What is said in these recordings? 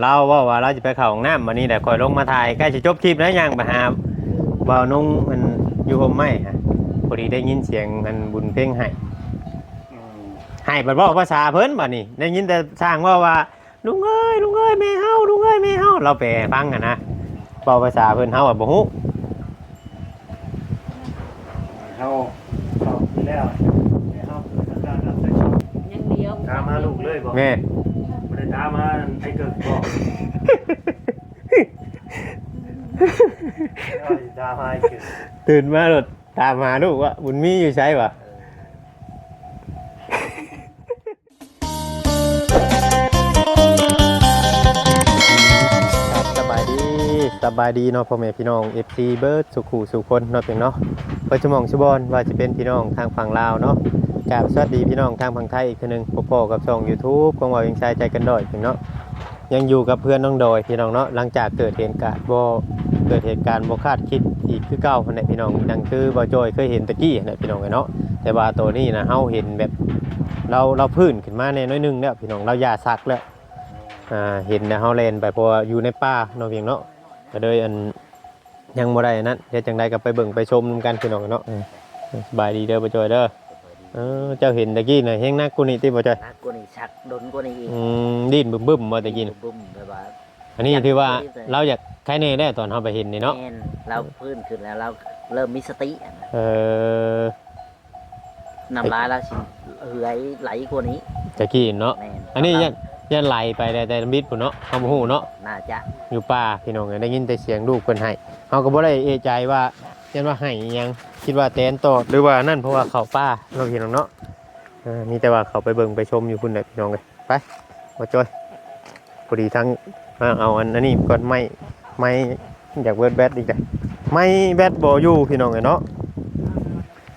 เราเว่าว่าเราจะไปเข้าห้องน้ำวันนี้แต่คอยลงมาถ่ายใกล้จะจบคลิปแล้วยังไปหาบ่าวนุ่งมันอยู่ห่มไม้ฮะพอดีได้ยินเสียงมันบุญเพ่งให้อืมให้บัดบอกภาษาเพิ่นบัดนี้ได้ยินแต่สร้างว่าว่าลุงเอ้ยลุงเอ้ยแม่เฮาลุงเอ้ยแม่เฮาเราแปลให้ฟังกันนะบอกภาษาเพิ่นเฮาอะบ่ฮู้เฮาเข้าที่แล้วให้เฮาเกิดอาการรับได้ชอบยังเดียวถามหาลูกเลยบ่แม่ บ่ได้ามหาไอ้เกิดบ่เอาสิถามาไอ้เกิดตื่นมาโลดตามาลูกว่าบุญมีอยู่ใช่ปะสบายดีสบายดีเนาะพ่อแม่พี่น้อง FC เบิร์ดสุขูสุคนเนาะเพียงเนาะเปิดสมองชุบอนว่าจะเป็นพี่น้องทางฝั่งลาวเนาะ กราบสวัสดีพี่น้องทางฝั่งไทยอีกทีหนึงพบๆกับช่อง YouTube ของว่าวิงชายใจกันดอยพียงเนาะยังอยู่กับเพื่อนน้องดอยพี่น้องเนาะหลังจากเกิดเหตุการณ์บ่เกิดเหตุการณ์บ่คาดคิดอีกคือเก่าคนไหนพี่น้องดังคือบ่จอยเคยเห็นตะกี้นะพี่น้องเนาะแต่ว่าตัวนี้นะเฮาเห็นแบบเราเราพื้นขึ้นมาแน่น้อยหนึงแล้วพี่น้องเรายาซักแล้วอ่าเห็นนะเฮาเลนไปพราะว่าอยู่ในป่าเนาะเพียงเนาะก็เลยอันยังบ่ได้นั้นเดี๋ยวจังใดก็ไปเบิ่งไปชมกันพี่น้องเนาะสบายดีเด้อบ่จอยเด้อ เออเจ้าเห็นตะกี้น่ะเฮงนักกูนี่ติบ่จอยนักกว่านี้ชักดนกว่านี้อีกอืมดิ้นบึ้มๆบ่ตะกี้น่ะบุ้มแบบว่าอันนี้ถือว่าเราอยากใครแน่ได้ตอนเฮาไปเห็นนี่เนาะแม่นเราพื้นขึ้นแล้วเราเริ่มมีสติอะนะเออน้ำลายเราสิเหือยไหลกว่านี้ตะกี้เนาะแม่นอันนี้ยันยันไหลไปแต่แต่มิดพุ่นเนาะเฮาบ่ฮู้เนาะน่าจะอยู่ป่าพี่น้องได้ยินแต่เสียงลูกเพิ่นให้เฮาก็บ่ได้เอะใจว่า ยันว่าให้ยังคิดว่าแตนตอหรือว่านั่นเพราะว่าเขาป่าเราพี่น้องเนาะมีแต่ว่าเขาไปเบิ่งไปชมอยู่พุ่นแหละพี่น้องเลยไปมาจอยพอดีทั้งมาเอาอันอันนี้ก่อนไม้ไม้อยากเบิร์ดแบตอีกเลยไม้แบตบ่อยู่พี่น้องเลยเนาะ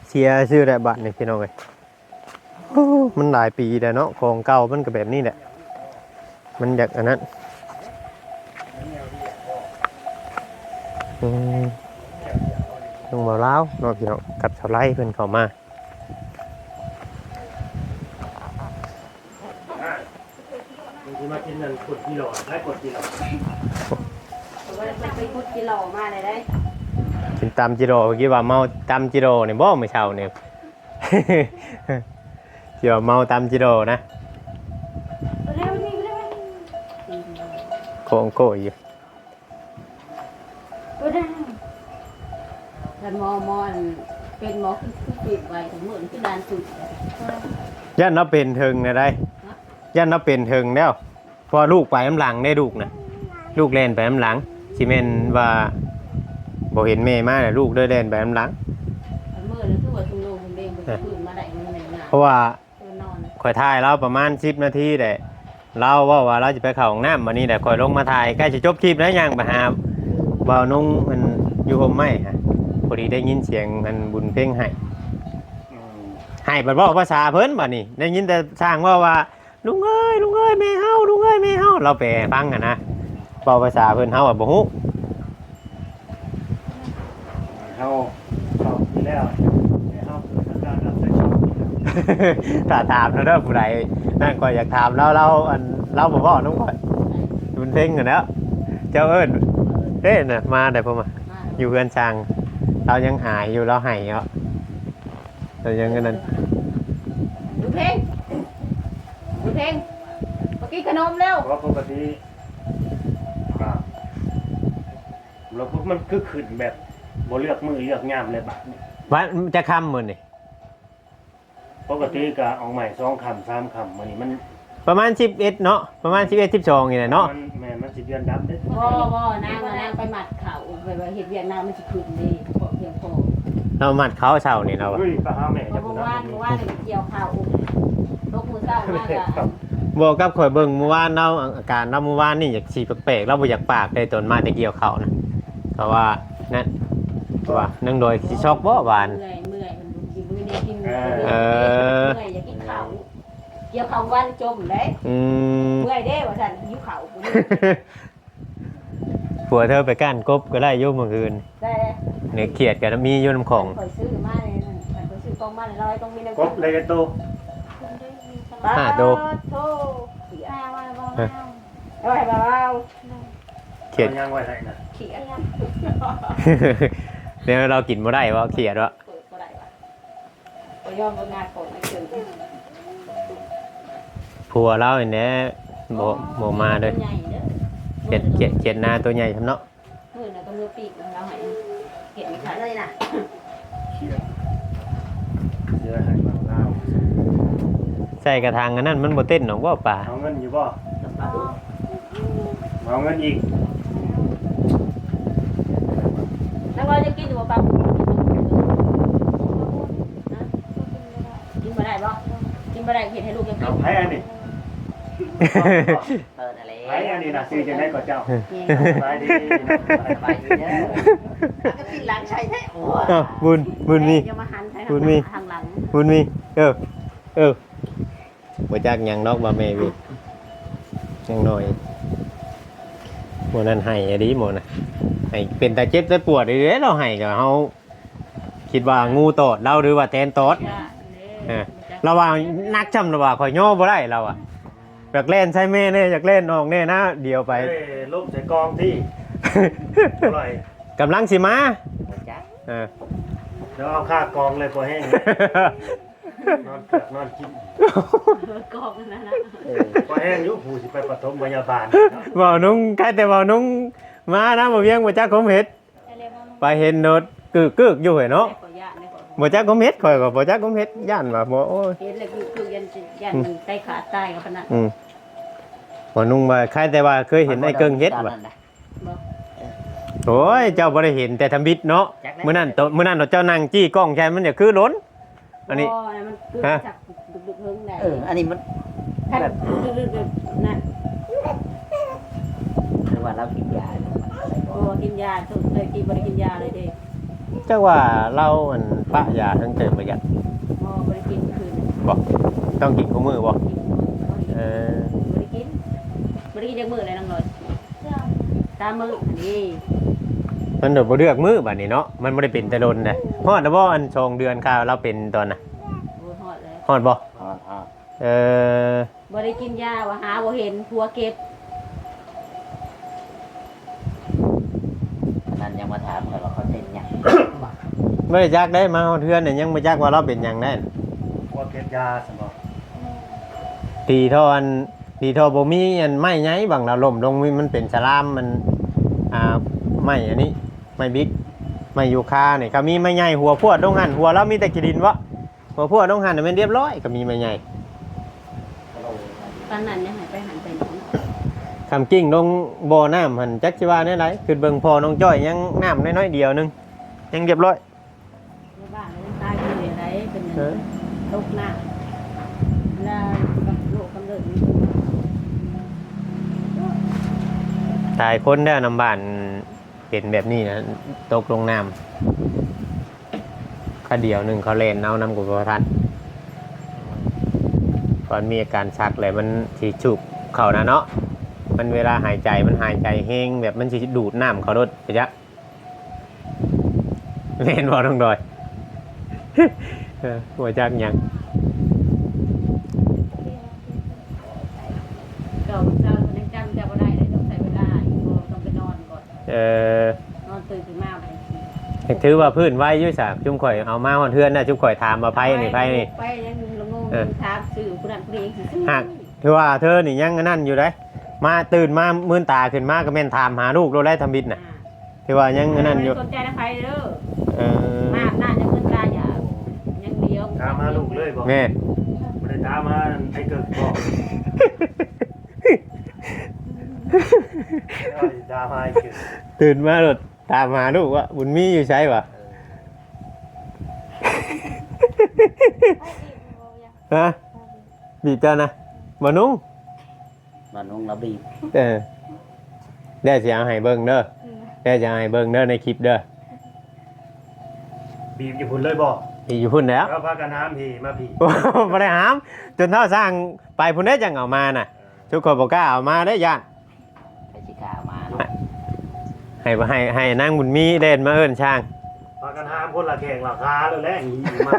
เสียชื่อแต่บัตรนี่พี่น้องเลยมันหลายปีแล้วเนาะของเก่ามันก็แบบนี้แหละมันอยากอันนั้นอืม ลงมาเล้าวเนอพี่น้องกับชาวไร่เพิ่นเข้ามามึงสิมากินนั่นกดกิโลได้กดกิโลไปพุดกิโลมาเลยได้กินตำจิโร่เมื่อกี้ว่าเมาตำจิโร่เนี่ยบ่เมื่อเช้าเนี่ยเกี่ยวาเมาตำจิโร่นะเร็วนี่เร็วโคงโก้อยู่ก็ได้ ท่านหมอหมอนเป็นหมอคือปิดไว้ถึงเหมือนที่ดานสุดย่านเราเป็นเทิงนะได้ย่านเราเป็นเทิงแล้วพอลูกไปน้ำหลังได้ลูกนะลูกเล่นไปน้ำหลังซีเมนว่าบ่เห็นแม่มาเลยลูกเด้อเล่นไปน้ำหลังเมื่อนั้นคือว่าทุ่งโลงคุณเบงไปตื่นมาได้เงินในงานเพราะว่าตัวนอนข่อยถ่ายเราประมาณ10นาทีแต่เราเว่าว่าเราจะไปเข้าห้องน้ำวันนี้แต่ข่อยลงมาถ่ายใกล้จะจบคลิปแล้วยังไปหาบ่าวนุ่งมันอยู่ห่มไม้ฮะ พอดีได้ยินเสียงมันบุญเพ่งให้อืมให้บัดบอกภาษาเพิ่นบัดนี้ ได้ยินแต่สร้างว่าว่าลุงเอ้ยลุงเอ้ยแม่เฮาลุงเอ้ยแม่เฮาเราแปลให้ฟังกันนะบอกภาษาเพิ่นเฮาอะบ่ฮู้เฮาเข้าที่แล้วให้เฮาเกิดอาการรับได้ชอบถ้าถามแล้วเด้อผู้ใดนั่นก็อยากถามแล้วเราอันเราบ่บอกน้องก่อยบุญเพ่งกันแล้วเจ้าเอิ้นเอ้ยน่ะมาได้พ่อมามาอยู่เพื่อนช่าง เรายังหายอยู่เราหายเนาะเรายังกันนั้นดูเพลงดูเพลงเมื่อกี้ขนมแล้วเพราะปกติอ่าเราพวกมันคือขึ้นแบบบ่เลือกมือเลือกยามเลยบัดนี้วันจะค่ำมื้อนี่ปกติก็เอาใหม่สองคำสามคำมื้อนี้มันประมาณ11เนาะประมาณ11 12นี่แหละเนาะมันแม่นมันสิเดือนดับเด้บ่บ่นางนางไปหมัดเขาไปว่าเห็ดเวียงนางมันจะขึ้นดี พอเพียงพอเรามัดเขาเช้านี่เราอะเฮ้ยไปหาแม่เพจะราะพูดว่านะเมื่อวานเมื่อวานเนี่ยเกี่ยวข้าวอุ้มลกมือเศร้ามากอะบอกกับข่อยเบิ่งเมื่อวานเราอาการเราเมื่อวานนี่อยากฉี่แปลกๆเราบ่อยากปากเลยตอนมาแต่เกี่ยวเขานะเพราะว่านั่นเพราะว่านึ่งโดยสิช็อกบ่หวาน เมื่อยเมื่อยมันกินมื้อนี้กินเออ เมื่อยอยากกินข้าวเกี่ยวข้าววันจมเลยอืม เมื่อยเด้ว่าซั่นหิวข้าวกูนี่ผัวเธอไปก้านกบก็ได้อยุ่เมื่อคืนได้ เนื้อเขียดกับมีอยู่น้ำของข่อยซื้อมาเลยนั่นข่อยซื้อกองมาเลยร้อยต้องมีน้ำกบเลยกันโตปลาห้าโตโทสีอาว่าบ่เอาเอเอาให้เบาเขียดอายังไว้ให้นะๆเขียนเดี๋ยวเรากินบ่ได้ว่าเขียดวะเปิดก็ได้วะก็ยอมบ่งานก่อนไม่ถึงผัวเราเห็นแหน่บ่บ่มาเด้อใหญ่เด้อเจ็ดเจ็ดเจ็ดนาตัวใหญ่ทำเนาะมือน่ะก็มือปีกของเราให้ เห็นขาเลยน่ะเชื่อเชื่อให้บ่าวลาวใส่กระทางอันนั้นมันบ่เต้นหรอกว่าป่าเอาเงินอยู่บ่เอาเงินอีกแล้วเราจะกินอยู่บ่ปั๊บกินบ่ได้บ่กินบ่ได้เห็นให้ลูกยังกิเอานไผอันนี้ เปิดอะไรไผอันนี้น่ะซื้อจังได๋ก็เจ้านี่สบายดีสบายดีเด้อก็กินหลังใช้แท้โอ้อ้าวบุญบุญมี อย่ามาหันใช้บุญมี ทางหลังบุญมี เออ เออบ่จักหยังดอกบ่แม่วิยังน้อยหมู่นั้นให้อะดีหมู่น่ะให้เป็นตาเจ็บตาปวดเด้อเราให้ก็เฮาคิดว่างูตอดเราหรือว่าแตนตอดจ้าเออเราว่านักจำเราว่าข่อยย่อบ่ได้เราอะ อยากเล่นใช่แม่แน่อยากเล่นออกแน่นะเดียวไปไปลบใส่กองที่อร่อยกำลังสิมาจักเออ เดี๋ยวเอาค่ากองเลยพอแห้งนอนเกือกนอนกินกอกนั่นนะพอแห้งอยุผู้สิไปปฐมพยาบาลเว่านุ่งใครแต่เว่านุ่งมานะบ่เวียงบ่จักผมเฮ็ด ไปเห็นโนดกึกกึกอยู่เนาะขอญาตนะขอ บ่จักผมเฮ็ดข่อยก็บ่จักผมเฮ็ดย่านว่าบ่โอ้ยเห็นเลยคือคือยันยันใต้ขาใต้กับพนักอืมบ่นุ่งว่าใครแต่ว่าเคยเห็นไอ้เกิงเฮ็ดว่ะบ่โอ้ยเจ้าบ่ได้เห็นแต่ทำบิดเนาะมื้อนั้นโตมื้อนั้นเจ้านั่งจี้กล้องใช่มันจะคือล้น อันนี้มันคือจักดึกดึกเฮิงได้เอออันนี้มันถ้าดึกดึกดึกนะคือว่าเรากินยาอะไรโอ้กินยาสุดเลยกินบริกินยาเลยเด็ก จักว่าเราอันปะยาทั้งเติมประหยัดพอบริกินคืนบ่ต้องกินคู่มือบ่เออบริกินบริกินยังมืออะไรน้องหน่อยตามมือนี่มันโดดบ่เลือกมือบัดนี้เนาะมันบ่ได้เป็นแต่โดนนะฮอดแล้วบ่อันชองเดือนข้าวเราเป็นตอนน่ะโอ้หอดเลยฮอดบ่อ๋ออ๋อเออบริกินยาว่าหาว่าเห็นผัวเก็บนั่นยังมาถามกันว่าเขาเป็น หยังบ่ได้จักได้มาฮอดเทือนเนี่ยยังบ่จักว่าเราเป็นหยังได้พวกเก็บยาสมองตีทอนตีทอบ่มีอันไม้ไงบางเราล่มลงมีมันเป็นสลามมันอ่าไม้อันนี้ไม้บิ๊กไม้ยูคาเนี่ยก็มีไม้ใหญ่หัวพวดตรงหันหัวเรามีแต่กีดินวะหัวพวดตรงหันน่ะมันเรียบร้อยก็มีไม้ใหญ่ ตอนนั้นยังหายไปหันไปหนองคำกิ้งลงบ่อน้ำหันจักสิว่าแน่ไรคือเบิ่งพอน้องจ้อยยังน้ำน้อยๆเดียวหนึงยังเรียบร้อย ตกหน้าแล้วโลกกำเนิดนี้ตายคนได้วนำบ้านเป็นแบบนี้นะตกลงน้ำข้าเดียวหนึ่งเขาเล่นเอาน้ำกุบทันก่อนมีอาการชักเลยมันสีฉุบเข่านะเนาะมันเวลาหายใจมันหายใจแห้งแบบมันสิดูดน้ำเขารถไปจ้ะเล่นบอลต้องดอย เออหัวจักหยังเก่าเจ้าคนยังจำจะบ่ได้เลยต้องใส่เวลาอีกบ่ต้องไปนอนก่อน เออนอนตื่นขึ้นมาไปถือว่าพื้นไว้อยุ่ยสากจุ่มข่อยเอามาหอนเทือนนะจุ่มข่อยถามมาไพ่นี่ไพ่นี่ไปยังลงงเออถามสื่อผู้นั้นผู้นี้สิหักถือว่าเธอนี่ยังอันนั่นอยู่ได้มาตื่นมามื่นตาขึ้นมาก็แม่นถามหาลูกเราได้ทำบิดน่ะถือว่ายังอันนั่นอยู่สนใจนะไผเด้อเออมาหน้าจะเพิ่นตาอย่า ยังเดียวถามมาลูกเลยบอกแม่ไม่ได้ถามมาไอ้เกิดบอกเอาสิถามมาไอ้เกิดตื่นมาหลดตามหาลูกว่าบุญมีอยู่ใช่ปะฮะบีบเจ้านะบ่นุ่งมันนุ่งเราบีบเออได้เสียงให้เบิ่งเด้อได้เสียงให้เบิ่งเด้อในคลิปเด้อ บีบอยู่พุ่นเลยบอก พี่อยู่พุ่นแล้วแล้วพากันน้ำพี่มาพี่โอ้บ่ได้หาม จนเท่าสร้างไปพุ่นได้จังเอามาน่ะ ทุกคนบอกกล้าเอามาได้ย่านไปสิกล้ามาเนาะให้ให้ให้นางบุญมีเด่นมาเอิ้นช่างพากันห้ามคนละแข่งราคาเลยแหละหีมา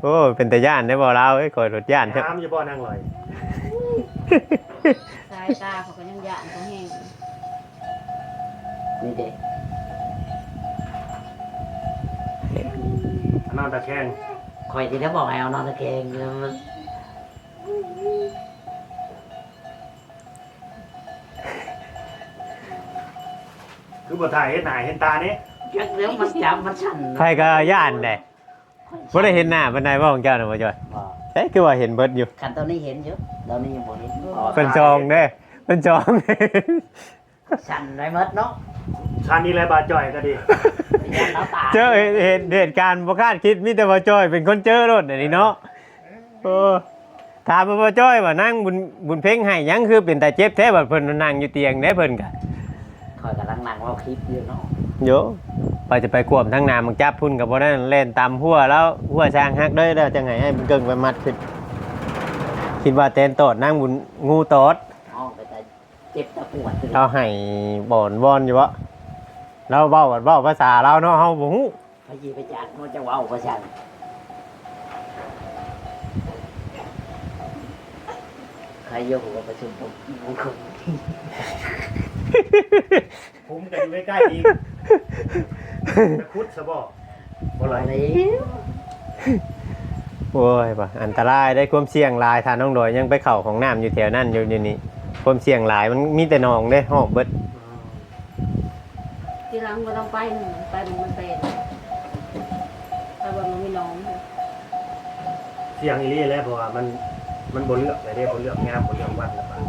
โอ้เป็นแต่ย่านได้บ่เราเอ้ยคอยรถย่านเถอะห้ามจะบ่นั่งลอยสายตาเขาก็ยังย่านเขาแห้งนี่เด็ก นอนตะแคงคอยที่ได้บอกให้เอานอนตะแคงแล้วมันคือบ่ถ่ายเห็นหน้าเห็นตานี่ยักเดี๋ยวมันจับมันสั่นใครก็ย่านได้บ่ได้เห็นหน้าปานใดบ่ของเจ้าน่ะบ่จ้อยบอกเอ้ยคือว่าเห็นเบิดอยู่คันตอนนี้เห็นอยู่ตอนนี้ยังบ่เห็นเป็นจองเด้เป็นจองเด้สั่นไรมดเนาะชันนี่แหละบาจ่อยก็ดียัน เราตาเจอเหตุเหตุการณ์บ่คาดคิดมีแต่ว่าจ้อยเป็นคนเจอรถอันนี้เนาะโอ้ถามว่าบ่จ้อยว่านั่งบุญบุญเพ่งให้หยังคือเป็นแต่เจ็บแท้บัดเพิ่นนั่งอยู่เตียงเด้เพิ่นก็คอยกำลังนั่งเราคลิปอยู่เนาะโยไปจะไปควมทั้งน้ำมึงจับพุ่นกับบ่ได้เล่นตามหัวแล้วหัวช้างฮักเด้อแล้วจังไงให้มันเกิงไปมัดขึ้นคิดว่าเต้นโตดนั่งบุญงูโตดห้องไปแต่เจ็บตะปวดเลยเอาให้บ่อนวอนอยู่วะ เราเว้ากันเว้าภาษาเราเนาะเฮาบ่ฮู้พยีไปจัดมันจะเว้าประชันใครยกหัวประชุมผมผมคงผมก็อยู่ใกล้ๆอีกตะคุดซะบ่บ่ไหลอะไรโอ้ยบ่ะอันตรายได้ความเสี่ยงหลายถ้าน้องดอยยังไปเข้าของน้ำอยู่แถวนั้นอยู่อยู่นี่ความเสี่ยงหลายมันมีแต่หนองเด้หอกเบิด ที่หลังบ่ต้องไปหนึ่งไปมันมันเป็นไปบ่มันมีน้องเสียงอีหลีแล้วเพราะว่ามันมันบ่เลือกเลยเด้บ่เลือกงามบ่เลือกวัดแล้วมัน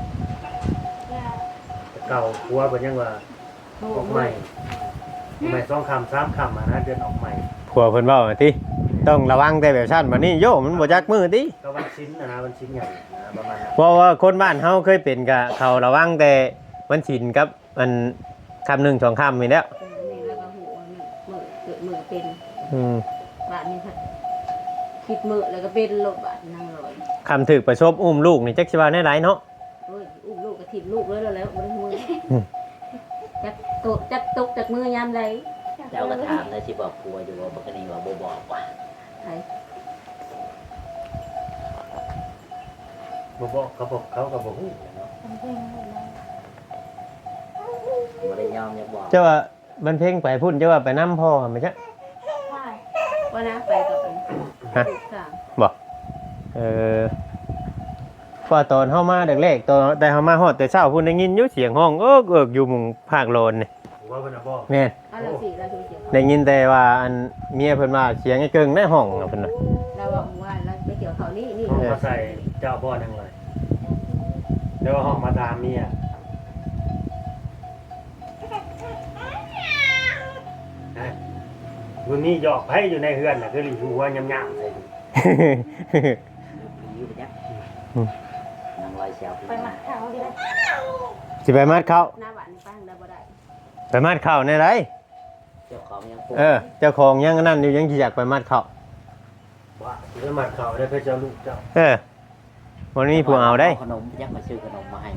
แต่เก่าผัวเพิ่นยังว่าโอ้ออกโหใหม่ออกใหม่สองคำสามคำอะนะเดือนออกใหม่ผัวเพิ่นเว้าว่าติต้องระวังแต่แบบชั้นบัดนี้โยมันบ่จักมือติก็วันชิ้นนะนะวันชิ้นใหญ่นะประมาณนั้นเพราะว่าคนบ้านเฮาเคยเป็นกะเขาระวังแต่มันชินกับมันคำหนึ่งสองคำนี่แหล้วนี่แล้ว อืมบาดนี้ค่ะคิดมือแล้วก็เป็นลบบาดนั่งลอยคำถึกประชบอุ้มลูกนี่จักสิว่าได้หลายเนาะโอ้ยอุ้มลูกก็ถิ่มลูกเลยแล้วแล้วบ่ได้มืออืมจักตกจักตกจากมือยามใดเจ้าก็ถามเลยสิบอกผัวอยู่ว่าปกติว่าบ่บอกว่าไผบ่บอกเขาบอกเขาก็บอกฮู้เนาะบ่ได้ยอมยังบอกเจ้าว่ามันเพ่งไปพุ่นเจ้าว่าไปน้ำพ่อไม่ใช่ ว่านะไปกับเป็นฮะลูกสาวบอกเออพอตอนเฮามาแรกๆตอนแต่เฮามาฮอดแต่เช้าพุ่นได้ยินอยู่เสียงห้องเอิกเอิกอยู่หมุงภาคโลนนี่ผมว่าเพิ่นน่ะบอกแม่นอันละสี่เราดูเสียงได้ยินแต่ว่าอันเมียเพิ่นว่าเสียงไอ้เกิงในห้องน่ะเพิ่นน่ะเราบอกว่าเราไปเกี่ยวเขานี่นี่ห้องมาใส่เจ้าบ่อนั่งเลยเดี๋ยวห้องมาตามเมีย วันนี้หยอกไผอยู่ในเฮือนน่ะคือหลีหัวยำๆใส่ผีไปจักอืมนางลอยเสียวไปมัดเขาดิสิไปมัดเข้าหน้าบ้านนี่ป้าทางใดบ่ได้ไปมัดเข้าในไรเจ้าของยังปลุกเออ เจ้าของยังอันนั่นอยู่ยังสิอยากไปมัดเข้าว่าสิไปมัดเขาได้เพื่อเจ้าลูกเจ้าเออวันนี้ผู้เอาได้ขนมยักมาซื้อขนมมาให้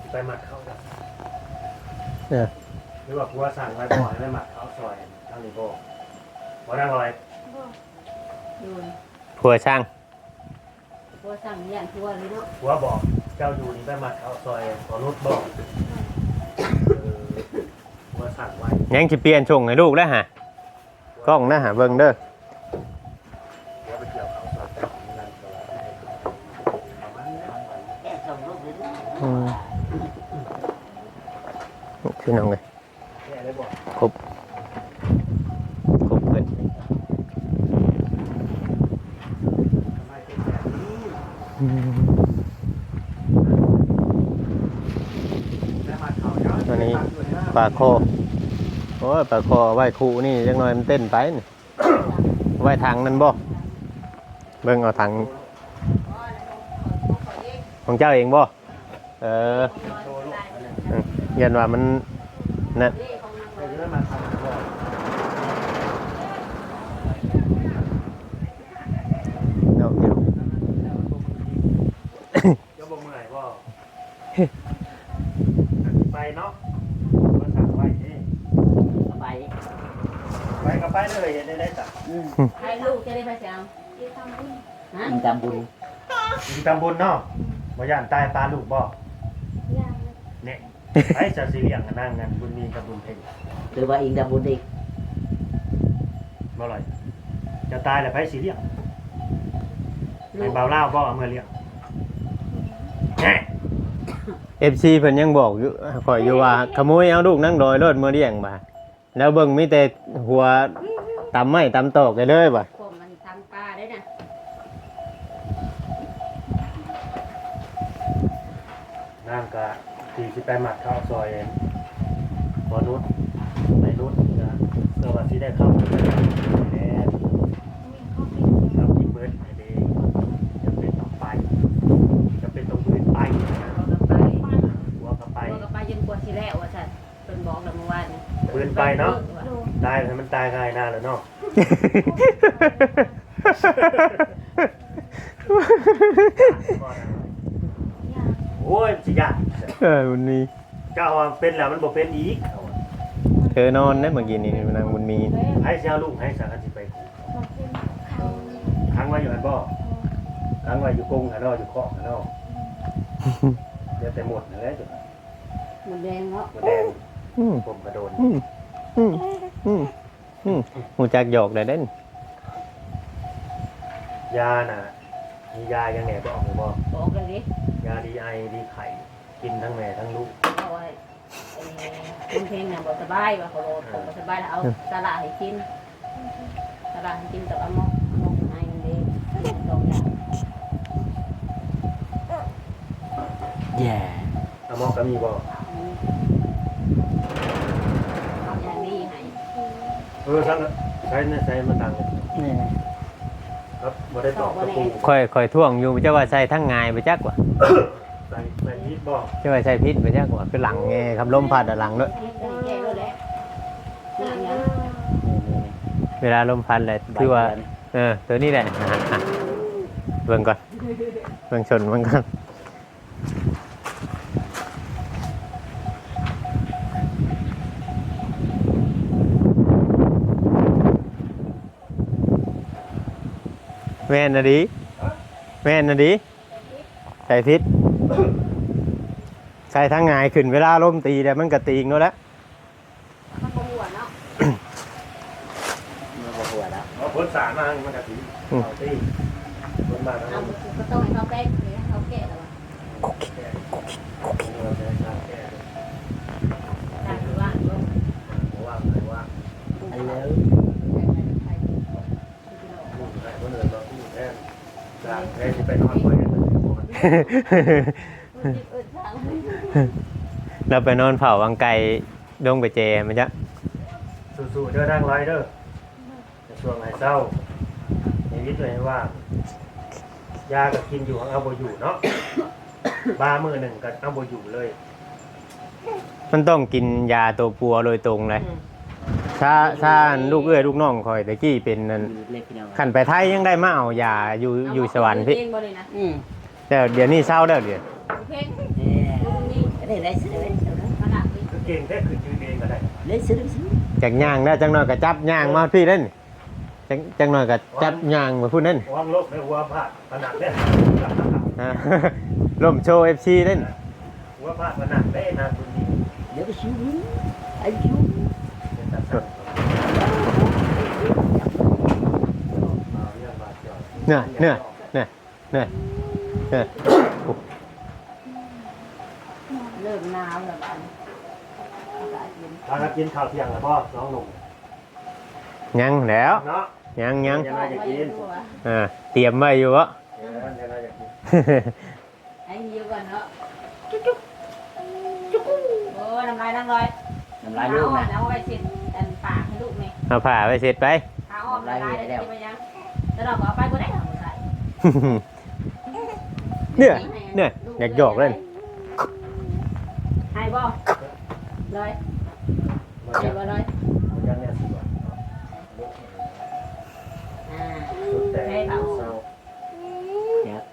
สิไปมัดเขาได้เออ หรือว่าผัวสั่งไว้บ่อยไม่มัดเขาซอยทางนี้บ่บ่นั่งลอยดูผัวช่างพวกสั่งย่านทัวเลยเนาะผัวบอกเจ้าอยู่นี่ไปมัดเขาซอยขอนุชบอกเออผัวสั่งไว้ยังสิเปลี่ยนช่งให้ลูกแล้วฮะกล้องนะหาเบิ่งเด้อผัวไปเกี่ยวเขาซอยนั่นก็ว่าให้ประมาณนั้นแก้ส่งลูกเลย อืมพี่น้องเลยแค่ได้บอกครบครบเพิ่นทำไมเป็นแบบนี้ได้มัดเขาเจ้าวันนี้ปลาคอโอ้ยปลาคอไหว้ครูนี่จังหน่อยมันเต้นไปนี่ไหว้ทางนั่นบ่เบิ่งเอาทางของเจ้าเองบ่เออโชว์ลูกอันนั้นอืมยันว่ามันนั่น นี่ของนาง ไปจะได้มัดเขาบอก เอาเดี๋ยว เดี๋ยวบ่เมื่อยบ่ ไปเนาะมาสั่งไว้เด้ไปไปก็ไปเลยเห็นได้ได้จ้ะอืมให้ลูกจะได้ไปเสียงฮะยิงตามบุญยิงตำบลเนาะบ่ย่านตายปลาลูกบ่ย่างเนี่ยไอ้จะสิเลี้ยงกันนั่งกันบุญมีกับบุญเพ็งหรือว่าอิงดำบุญอีกบ่อร่อย จะตายแล้วไปสิเลี้ยงให้เบาเล่าวบ่เอามื่อเลี้ยงแหน่ FC เพิ่นยังบอกอยู่ข่อยอยู่ว่าขโมยเอาลูกนั่งดอยรถมาเลี้ยงบ่าแล้วเบิ่งมีแต่หัวตำไม้ตำตอกได้เลยบ่าผมมันทำปลาได้น่ะนั่งกะทีสิไปหมักข้าวซอยบอนุษไปนุษนะเพื่อว่าสิได้เข้าไปแน่ มีข้าวปิ้ง เรากินเบิร์ดไอเดย์จะเป็นต้องไป จะเป็นต้องปืนไป เราก็ไป หัวก็ไป เราก็ไปจนกว่าสิแล้วว่าซั่นเพิ่นบอกแล้วเมื่อวาน นี่ปืนไปเนาะโดนตายให้มันตายง่ายหน้าแล้วเนาะย่างโอ้ยสิยากเออบุญมีเจ้าว่าเป็นแล้วมันบ่เป็นอีกเธอนอนได้เมื่อกี้นี่นางบุญมีให้เสียลูกให้สังกันสิไปมันเป็นเขาค้างไว้อยู่หันบ่ค้างไว้อยู่กรงหันเนาะอยู่คอกหันเนาะเดี๋ยวแต่หมดนั่นแหละจุดหมันแดงเนาะหมดแดงอืมผมกระโดน อืมอืมอืมอืมหูจักหยอกได้เด่นยาน่ะ มียายังไงบ่ออกหรือบ่บอกกันดิยาดีไอดีไข่ กินทั้งแม่ทั้งลูกเอาไว้ไอ้คุณเพลงน่ะบ่สบายว่าเขาโลดผมบ่สบายแล้วเอาสาระให้กินสาระให้กินกับเอาหมอกหมอกให้มันดีสองอย่างแย่อะหมอกก็มีบ่เอา เออทั้งใช้ใช้มาตังค์นี่ครับบ่ได้ตอกตะปูค่อยค่อยท่วงอยู่เจ้าว่าใส่ทั้งงายไปจักว่าใส่ใส่พิษบ่เจ้าว่าใส่พิษไปจักว่าคือหลังไงครับลมพัดอะหลังด้วยแก้ด้วยแหละนี่นะเวลาลมพัดแหละคือว่า เออ ตัวนี้แหละอะอะเบิ่งก่อนเบิ่งชนเบิ่งก่อน ม่นนะดีแม่นนะดีใส่พิษใส่ทั้งงายขึ้นเวลาลมตีแต่มันก็ตีงแล้วแหละมันบ่หัวเนาะมันก็หัวแล้วเอาพ้นสารมามันก็สิเอาที่พ้นมาทั้งเอานั้นก็ต้องให้เขาแก้ให้เขาแก้แล้วว่าแก้เราจะทำแก้ได้หรือว่าบ่เพราะว่าเพราะว่าอันแล้ว ลูกใครคนอื่นเราพูดแทน จากแค่ที่ไปนอนไว้กันเลยบ่มันเราไปนอนเผาวังไก่ดงไปเจมันจะสู้ๆเด้อนั่งไรเด้อในช่วงไหนเศร้าในวิทย์เลยว่ายาก็กินอยู่ของเอาบ่อยู่เนาะบ้ามือหนึ่งก็เอาบ่อยู่เลย มันต้องกินยาตัวปัวโดยตรงเลย ถ้าถ้าลูกเอื้อยลูกน้องคอยตะกี้เป็นนั่นเล็กพี่น้องขันไปไทยยังได้มาเอายาอยู่อยู่สวรรค์พี่เองบ่เลยนะอืมแต่เดี๋ยวนี้เศร้าแล้วเดี๋ยวเพลงเอ๊ะลูกนี่ได้ได้ซื้อได้ซื้อขนาดนี้คือเก่งแท้คือยืนเองก็ได้ได้ซื้อได้ซื้อจากย่างได้จังหน่อยก็จับย่างมาพี่เล่นจังจังหน่อยก็จับย่างมาพูดนั่นวางโลกในหัวพลาดขนาดเนี้ยอ่าล่มโชว์เอฟซีเล่นหัวพลาดขนาดเด้นะคุณนี่เดี๋ยวไปซื้อไอ้ซื้อ เนี่ยเนี่ยเนี่ยเนี่ยเนี่ยโอ้เริ่มหนาวแล้วบ้านอากาศเย็นพากันกินข้าวเที่ยงแล้วพ่อน้องหนุ่มยังแล้วเนาะยังยังยังไงจะกินอ่าเตรียมไว้อยู่วะเดี๋ยวยังไงจะกินไอ้เยอะก่อนเนาะจุ๊บจุ๊บจุ๊บโอ้ยน้ำลายน้ำลอยน้ำลายลูกนะเอาไว้สิอันปากให้ลูกไหมเอาผ้าไปเสร็จไปเอาออกน้ำลายได้ไปยังแล้วเราก็เอาไปก็ได้ เอาไปใส่เนี่ยเนี่ยอยากหยอกเล่นให้บ่เลยมันให้ยังบ่เลยมันยังเนี่ยสิบวันอ่าสุดแต่ให้เอาเศร้าครับ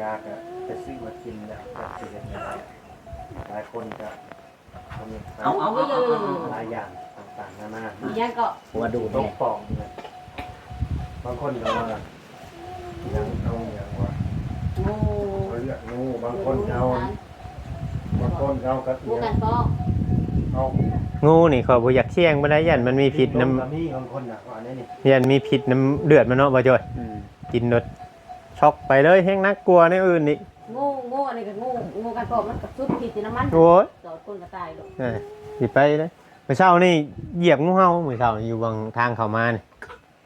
ยากอะไปซื้อมากินแล้วก็กินอะไรหลายคนจะทำเอาเอาเอาเอาเอาหลายอย่างต่างๆนานาอีหยังก็หัวดูต้อเนี่งยปอกเนี่ยบางคนก็ว่า ยังเอาอย่างว่างูเอาเลือดงูงูบางคนเอาบางคนเอากระงูกันก็เอางูนี่ขอยบ่อยากเสี่ยงบ่ได้ยันมันมีพิษน้ำกระมีบางคนน่ะว่าอันนี้นี่ยันมีพิษน้ำเดือดมันเนาะบ่จอยอืมกินรถช็อกไปเลยแฮงน่ากลัวในอื่นนี่งูงูอันนี้ก็งูงูกันก็มันกับซุดผิดน้ำมันโอ้ยจอดคนก็ตายลูกเออสิไปเลยเมื่อเช้านี่เหยียบงูเห่าเมื่อเช้าอยู่บางทางเข้ามานี่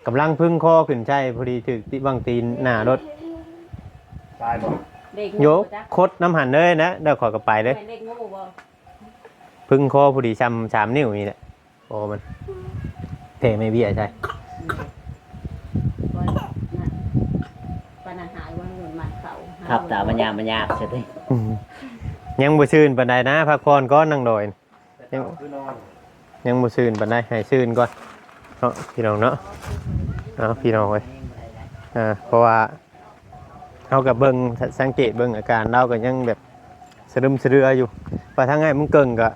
กำลังพึ่งคอขึ้นใจพอดีถึกติบางตีนหน้ารถตายบ่เด็กโยงูกจ้ะคดน้ำหันเลยนะเดี๋ยวขอยก็ไปเลยแม่นเด็กงูบ่พึ่งคอพอดีช้ำสามนิ้วนี่แหละโอ้มันเทไม่เบี้ยใช่บ่น่ะปานอาหารวันเงินมันเขาครับตาบัญญาบัญญาเสร็จเลยอืมยังบ่ซื่นปานใดนะพักผ่อนก่อนนั่งดอยแต่เจ้าคือนอนยังบ่ซื่นปานใดให้ซื่นก่อน เนาะพี่น้องเนาะเอาพี่น้องเว้ยอ่าเพราะว่าเฮากับเบิ่งสังเกตเบิ่งอาการเราก็ยังแบบสะดึมสะเรืออยู่ว่าทางไงมึงเกิงก็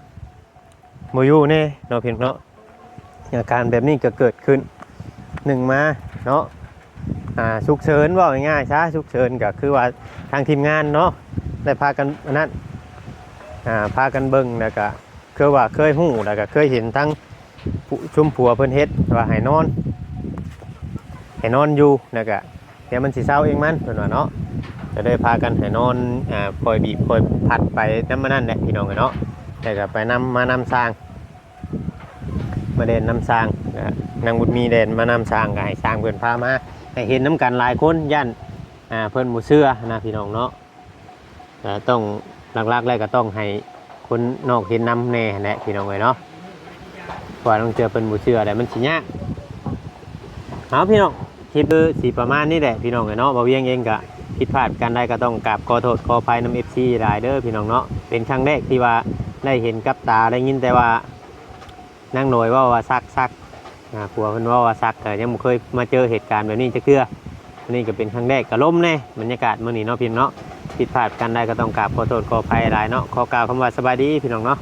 บ่อยู่แน่เนาะพี่น้องเนาะอาการแบบนี้ก็เกิดขึ้นหนึ่งมาเนาะอ่าฉุกเฉินว่าง่ายๆซะฉุกเฉินก็คือว่าทางทีมงานเนาะได้พากันนั้นอ่าพากันเบิ่งแล้วก็คือว่าเคยฮู้แล้วก็เคยเห็นทั้ง ชุมผัวเพิ่นเฮ็ดว่าให้นอนให้นอนอยู่แล้วก็เดี๋ยวมันสิเศร้าเองมันเพิ่นว่าเนาะก็เลยพากันให้นอนอ่าคอยบีบคอยพัดไปน้ำมานั่นแหละพี่น้องเนาะแต่ก็ไปนำมานำสร้าง มาเด่นนำสร้างนะนางบุญมีเด่นมานำสร้างก็ให้สร้างเพิ่นพามาให้เห็นน้ำกันหลายคนย่านอ่าเพิ่นหมู่เชื่อนะพี่น้องเนาะต่ต้องหลักๆแล้วก็ต้องให้คนนอกเห็นนำแน่แหละพี่น้องเลยเนาะ ว่าต้องเจอเพิ่นหมูเชื่อแต่มันสิยากเอาพี่น้องคลิปคือสีประมาณนี้แหละพี่น้องเนาะบ่าเวียงเองก็ผิดพลาดกันได้ก็ต้องกราบขอโทษขออภัยน้ำ FC หลายเด้อพี่น้องเนาะเป็นครั้งแรกที่ว่าได้เห็นกับตาได้ยินแต่ว่านั่งหน่อยว่าว่าซักซักอ่าผัวเพิ่นว่าว่าซักแต่ยังบ่เคยมาเจอเหตุการณ์แบบนี้จะเกื่อนนี้ก็เป็นครั้งแรกก็ล้มแน่บรรยากาศมื้อนี้เนาะพี่น้องเนาะผิดพลาดกันได้ก็ต้องกราบขอโทษขออภัยหลายเนาะขอกล่าวคำว่าสบายดีพี่น้องเนาะ